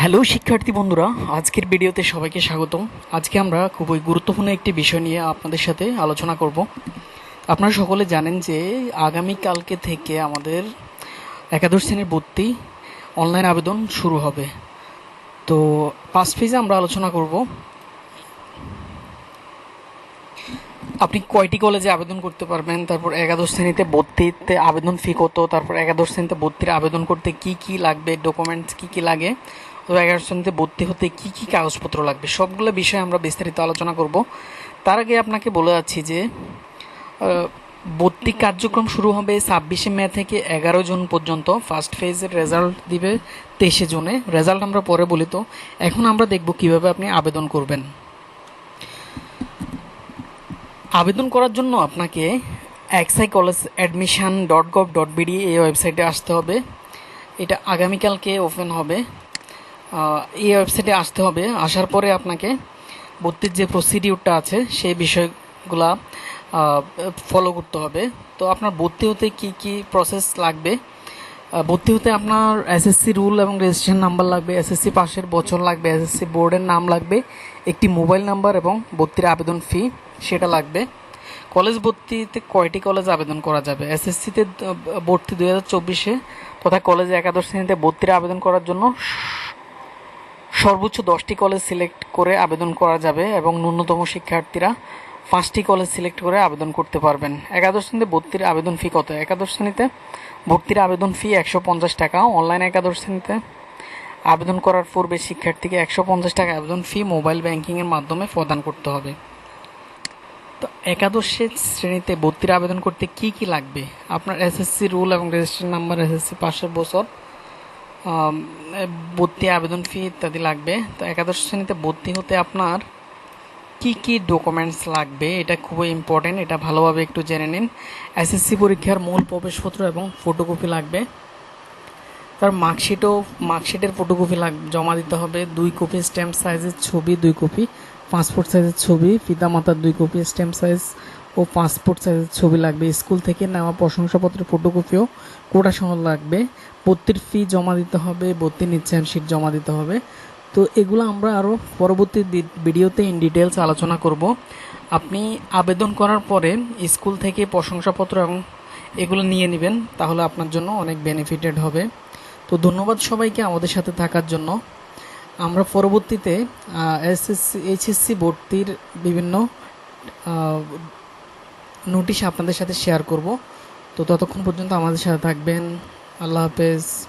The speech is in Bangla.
হ্যালো শিক্ষার্থী বন্ধুরা। আজকের ভিডিওতে সবাইকে স্বাগতম। আজকে আমরা খুবই গুরুত্বপূর্ণ একটি বিষয় নিয়ে আপনাদের সাথে আলোচনা করব। আপনারা সকলে জানেন যে আগামী কালকে থেকে আমাদের একাদশ শ্রেণির ভর্তি অনলাইন আবেদন শুরু হবে। তো ফার্স্ট ফেজে আমরা আলোচনা করব, আপনি কয়টি কলেজে আবেদন করতে পারবেন, তারপর একাদশ শ্রেণীতে ভর্তিতে আবেদন ফি কত, তারপর একাদশ শ্রেণীতে ভর্তির আবেদন করতে কি কি লাগবে ডকুমেন্টস কি কি লাগে তো এগারো শ্রেণীতে ভর্তি হতে কী কী কাগজপত্র লাগবে? সবগুলো বিষয়ে আমরা বিস্তারিত আলোচনা করব। তার আগে আপনাকে বলে যাচ্ছি যে ভর্তি কার্যক্রম শুরু হবে ছাব্বিশে মে থেকে এগারো জুন পর্যন্ত। ফার্স্ট ফেজের রেজাল্ট দিবে তেইশে জুনে। রেজাল্ট আমরা পরে বলি তো। এখন আমরা দেখব কীভাবে আপনি আবেদন করবেন। আবেদন করার জন্য আপনাকে XI college admission dot gov dot BD এই ওয়েবসাইটে আসতে হবে। এটা আগামীকালকে ওপেন হবে। এই ওয়েবসাইটে আসতে হবে। আসার পরে আপনাকে ভর্তির যে প্রসিডিউরটা আছে, সেই বিষয়গুলা ফলো করতে হবে। তো আপনার ভর্তি হতে কী কী প্রসেস লাগবে? ভর্তি হতে আপনার এসএসসি রুল এবং রেজিস্ট্রেশন নাম্বার লাগবে এসএসসি পাশের বছর লাগবে এসএসসি বোর্ডের নাম লাগবে, একটি মোবাইল নাম্বার এবং ভর্তির আবেদন ফি সেটা লাগবে। কলেজ ভর্তিতে কয়টি কলেজ আবেদন করা যাবে? এসএসসিতে ভর্তি দুই হাজার চব্বিশে তথা কলেজে একাদশ শ্রেণীতে ভর্তির আবেদন করার জন্য সর্বোচ্চ দশটি কলেজ সিলেক্ট করে আবেদন করা যাবে এবং ন্যূনতম শিক্ষার্থীরা পাঁচটি কলেজ সিলেক্ট করে আবেদন করতে পারবেন। একাদশ শ্রেণীতে ভর্তির আবেদন ফি কত? একাদশ শ্রেণীতে ভর্তির আবেদন ফি একশো পঞ্চাশ টাকা। অনলাইন একাদশ শ্রেণীতে আবেদন করার পূর্বে শিক্ষার্থীকে একশো পঞ্চাশ টাকা আবেদন ফি মোবাইল ব্যাংকিংয়ের মাধ্যমে প্রদান করতে হবে। তো একাদশ শ্রেণীতে ভর্তির আবেদন করতে কি কি লাগবে? আপনার এসএসসি রুল এবং রেজিস্ট্রেশন নাম্বার এসএসসি পাশের বছর ভর্তি আবেদন ফি ইত্যাদি লাগবে। তো একাদশ শ্রেণীতে ভর্তি হতে আপনার কি কি ডকুমেন্টস লাগবে? এটা খুবই ইম্পর্টেন্ট এটা ভালোভাবে একটু জেনে নিন। এসএসসি পরীক্ষার মূল প্রবেশপত্র এবং ফটোকপি লাগবে। তার মার্কশিটও মার্কশিটের ফটোকপি লাগ জমা দিতে হবে। দুই কপি স্ট্যাম্প সাইজের ছবি, দুই কপি পাসপোর্ট সাইজের ছবি, পিতামাতার দুই কপি স্ট্যাম্প সাইজ ও পাসপোর্ট সাইজের ছবি লাগবে। স্কুল থেকে নেওয়া প্রশংসাপত্রের ফটোকপিও কোটা সহ লাগবে। ভর্তির ফি জমা দিতে হবে, ভর্তি নিশ্চয়ন শিট জমা দিতে হবে। তো এগুলো আমরা আরও পরবর্তী ভিডিওতে ইন ডিটেলস আলোচনা করব। আপনি আবেদন করার পরে স্কুল থেকে প্রশংসাপত্র এবং এগুলো নিয়ে নেবেন, তাহলে আপনার জন্য অনেক বেনিফিটেড হবে। তো ধন্যবাদ সবাইকে আমাদের সাথে থাকার জন্য। আমরা পরবর্তীতে এসএসসি এইচএসসি ভর্তির বিভিন্ন নোটিশ আপনাদের সাথে শেয়ার করব। তো ততক্ষণ পর্যন্ত আমাদের সাথে থাকবেন। আল্লাহ হাফেজ।